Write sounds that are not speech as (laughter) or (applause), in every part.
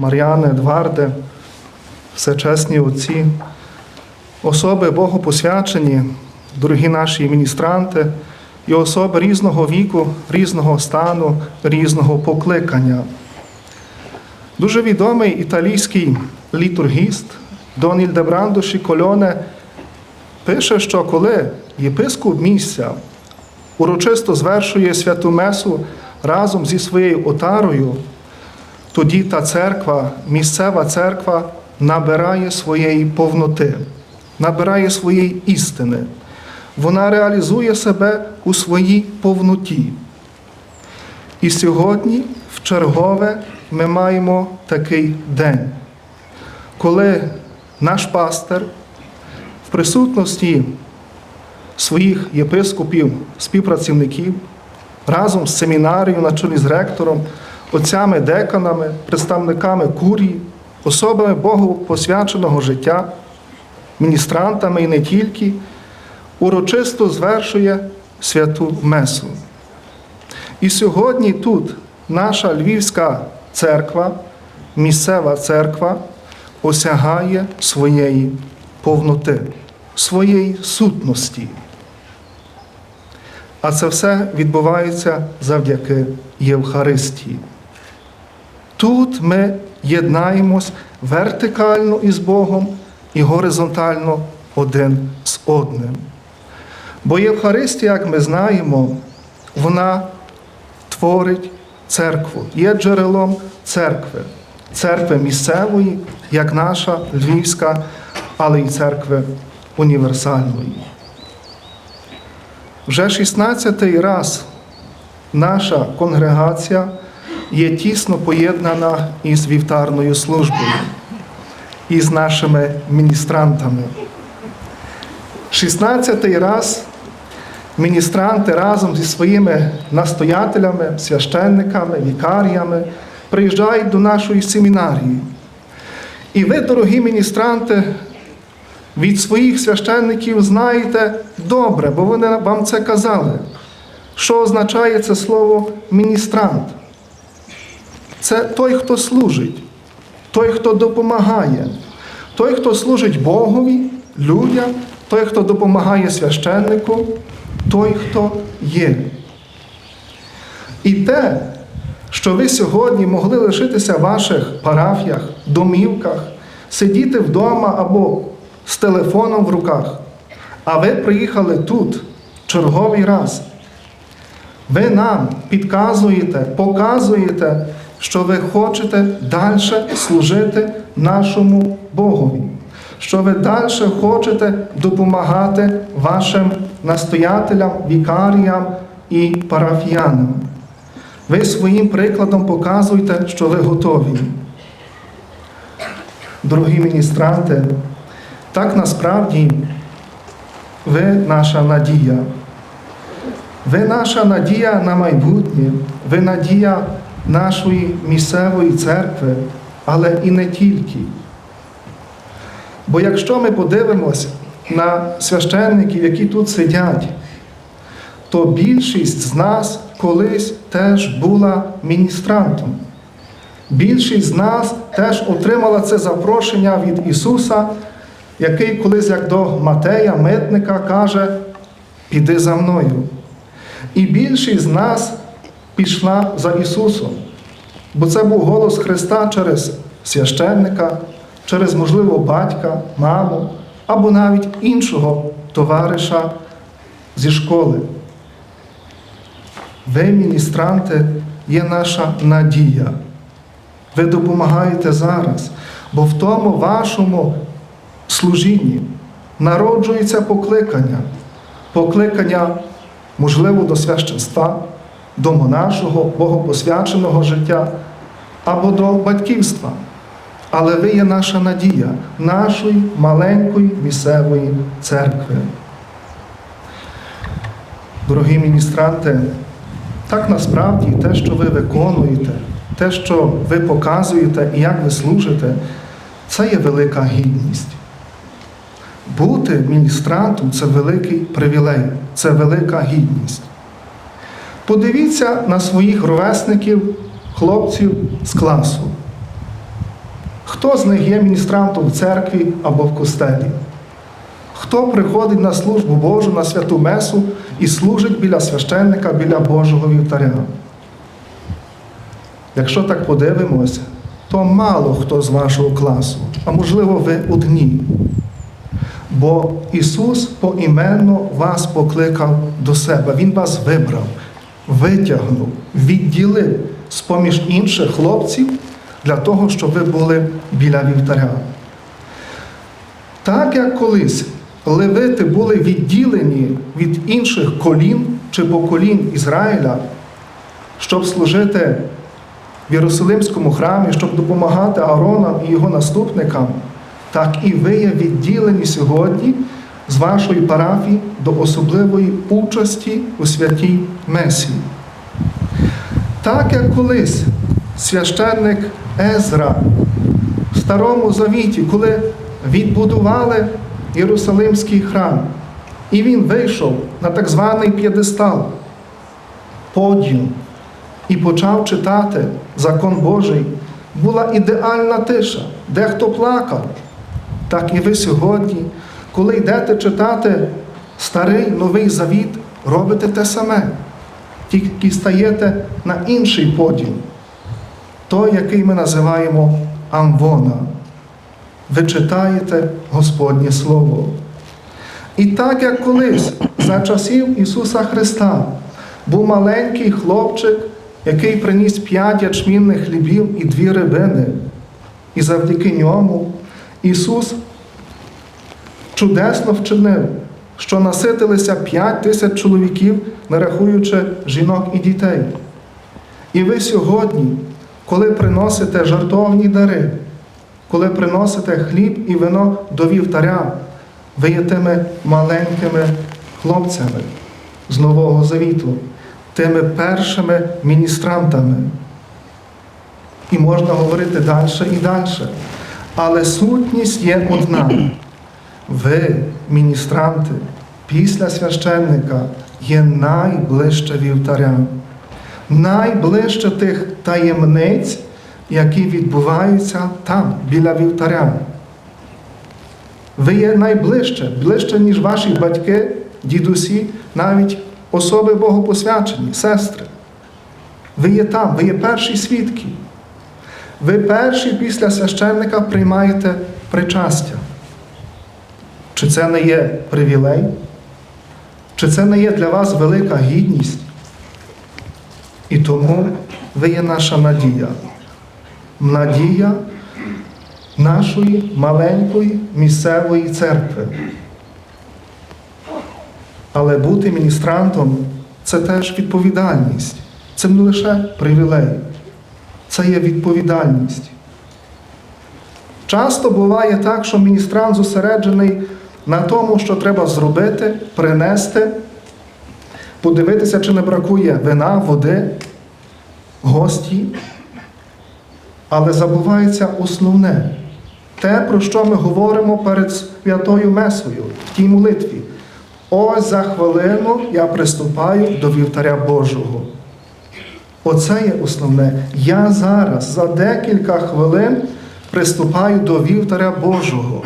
Мар'яни, Едварде, всечесні отці, особи богопосвячені, дорогі наші міністранти і особи різного віку, різного стану, різного покликання. Дуже відомий італійський літургіст Дон Ільдебрандо Шікольоне пише, що коли єпископ місця урочисто звершує святу месу разом зі своєю отарою, тоді та церква, місцева церква набирає своєї повноти, набирає своєї істини. Вона реалізує себе у своїй повноті. І сьогодні, в чергове, ми маємо такий день, коли наш пастир в присутності своїх єпископів, співпрацівників разом з семінарією на чолі з ректором, отцями, деканами, представниками курії, особами Богу посвяченого життя, міністрантами і не тільки, урочисто звершує святу Месу. І сьогодні тут наша Львівська церква, місцева церква осягає своєї повноти, своєї сутності. А це все відбувається завдяки Євхаристії. Тут ми єднаємось вертикально із Богом і горизонтально один з одним. Бо Євхаристія, як ми знаємо, вона творить церкву, є джерелом церкви, церкви місцевої, як наша Львівська, але й церкви універсальної. Вже 16-й раз наша конгрегація є тісно поєднана із вівтарною службою, із нашими міністрантами. 16-й раз міністранти разом зі своїми настоятелями, священниками, вікаріями приїжджають до нашої семінарії. І ви, дорогі міністранти, від своїх священників знаєте добре, бо вони вам це казали. Що означає це слово міністрант? Це той, хто служить, той, хто допомагає, той, хто служить Богові, людям, той, хто допомагає священнику, той, хто є. І те, що ви сьогодні могли лишитися в ваших парафіях, домівках, сидіти вдома або з телефоном в руках, а ви приїхали тут черговий раз. Ви нам підказуєте, показуєте, що ви хочете далі служити нашому Богові, що ви далі хочете допомагати вашим настоятелям, вікаріям і парафіянам. Ви своїм прикладом показуєте, що ви готові. Дорогі міністранти, так насправді ви наша надія. Ви наша надія на майбутнє, ви надія нашої місцевої церкви, але і не тільки. Бо якщо ми подивимося на священників, які тут сидять, то більшість з нас колись теж була міністрантом. Більшість з нас теж отримала це запрошення від Ісуса, який колись, як до Матея, митника, каже: Піди за мною. І більшість з нас пішла за Ісусом, бо це був голос Христа через священника, через, можливо, батька, маму або навіть іншого товариша зі школи. Ви, міністранти, є наша надія. Ви допомагаєте зараз, бо в тому вашому служінні народжується покликання, покликання, можливо, до священства, до монашого, богопосвяченого життя або до батьківства. Але ви є наша надія нашої маленької місцевої церкви. Дорогі міністранти, так насправді те, що ви виконуєте, те, що ви показуєте і як ви служите, це є велика гідність. Бути міністрантом це великий привілей, це велика гідність. Подивіться на своїх ровесників, хлопців з класу. Хто з них є міністрантом в церкві або в костелі? Хто приходить на службу Божу, на святу Месу і служить біля священника, біля Божого вівтаря? Якщо так подивимося, то мало хто з вашого класу, а можливо, ви одні. Бо Ісус поіменно вас покликав до себе, Він вас вибрав, витягнув, відділив з-поміж інших хлопців для того, щоб ви були біля вівтаря. Так як колись левити були відділені від інших колін чи поколінь Ізраїля, щоб служити в Єрусалимському храмі, щоб допомагати Ааронам і його наступникам, так і ви є відділені сьогодні з вашої парафії до особливої участі у святій Месії. Так як колись священник Езра в Старому Завіті, коли відбудували Єрусалимський храм, і він вийшов на так званий п'єдестал, подіум, і почав читати закон Божий, була ідеальна тиша, дехто плакав. Так і ви сьогодні, коли йдете читати старий новий завіт, робите те саме, тільки стаєте на інший подіум, той, який ми називаємо Амвона. Ви читаєте Господнє Слово. І так як колись за часів Ісуса Христа був маленький хлопчик, який приніс п'ять ячмінних хлібів і дві рибини, і завдяки ньому Ісус чудесно вчинив, що наситилися п'ять тисяч чоловіків, не рахуючи жінок і дітей. І ви сьогодні, коли приносите жартовні дари, коли приносите хліб і вино до вівтаря, ви є тими маленькими хлопцями з Нового Завіту, тими першими міністрантами. І можна говорити далі і далі. Але сутність є одна. Ви, міністранти, після священника є найближче вівтаря, найближче тих таємниць, які відбуваються там, біля вівтаря. Ви є найближче, ближче, ніж ваші батьки, дідусі, навіть особи богопосвячені, сестри. Ви є там, ви є перші свідки. Ви перші після священника приймаєте причастя. Чи це не є привілей? Чи це не є для вас велика гідність? І тому ви є наша надія. Надія нашої маленької місцевої церкви. Але бути міністрантом це теж відповідальність. Це не лише привілей, це є відповідальність. Часто буває так, що міністрант зосереджений на тому, що треба зробити, принести, подивитися, чи не бракує вина, води, гості. Але забувається основне те, про що ми говоримо перед святою Месою в тій молитві. Ось за хвилину я приступаю до вівтаря Божого. Оце є основне. Я зараз за декілька хвилин приступаю до вівтаря Божого.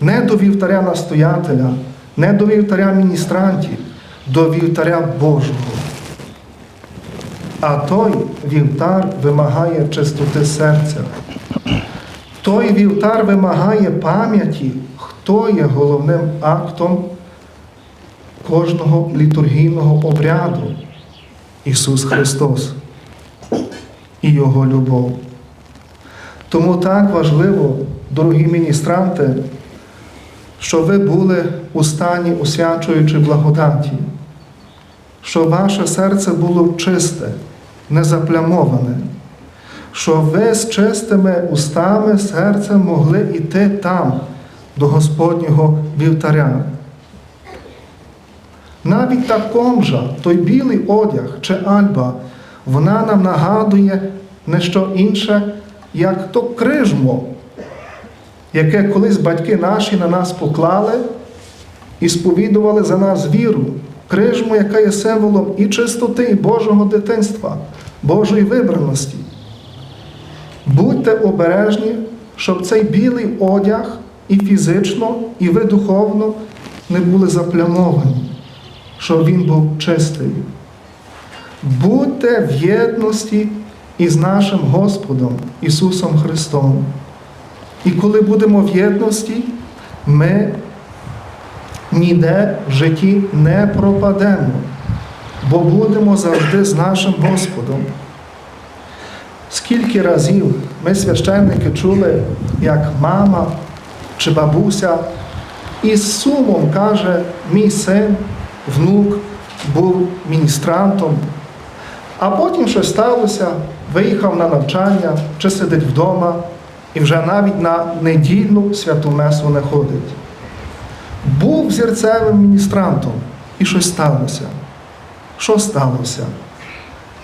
Не до вівтаря настоятеля, не до вівтаря міністрантів, до вівтаря Божого. А той вівтар вимагає чистоти серця. Той вівтар вимагає пам'яті, хто є головним актом кожного літургійного обряду. Ісус Христос і Його любов. Тому так важливо, дорогі міністранти, що ви були у стані освячуючи благодаті, що ваше серце було чисте, незаплямоване, що ви з чистими устами серцем могли йти там, до Господнього вівтаря. Навіть та комжа, той білий одяг чи альба, вона нам нагадує не що інше, як то крижмо, яке колись батьки наші на нас поклали і сповідували за нас віру. Крижмо, яка є символом і чистоти, і Божого дитинства, Божої вибраності. Будьте обережні, щоб цей білий одяг і фізично, і ви духовно не були заплямовані, щоб він був чистий. Будьте в єдності із нашим Господом Ісусом Христом. І коли будемо в єдності, ми ніде в житті не пропадемо, бо будемо завжди з нашим Господом. Скільки разів ми, священники, чули, як мама чи бабуся із сумом каже, мій син, внук був міністрантом, а потім щось сталося, виїхав на навчання чи сидить вдома і вже навіть на недільну святу месу не ходить. Був зірцевим міністрантом і щось сталося. Що сталося?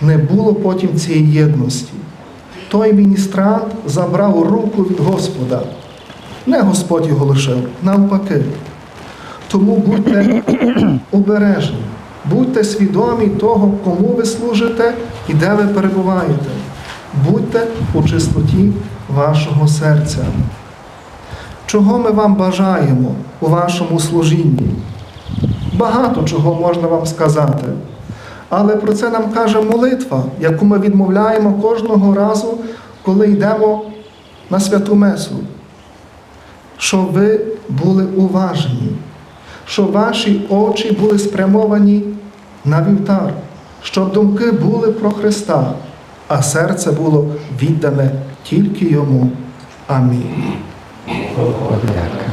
Не було потім цієї єдності. Той міністрант забрав руку від Господа. Не Господь його лишив, навпаки. Тому будьте (clears throat) обережні, будьте свідомі того, кому ви служите і де ви перебуваєте. Будьте у чистоті вашого серця. Чого ми вам бажаємо у вашому служінні? Багато чого можна вам сказати. Але про це нам каже молитва, яку ми відмовляємо кожного разу, коли йдемо на святу Месу. Щоб ви були уважні, щоб ваші очі були спрямовані на вівтар, щоб думки були про Христа, а серце було віддане тільки йому. Амінь. Подяка.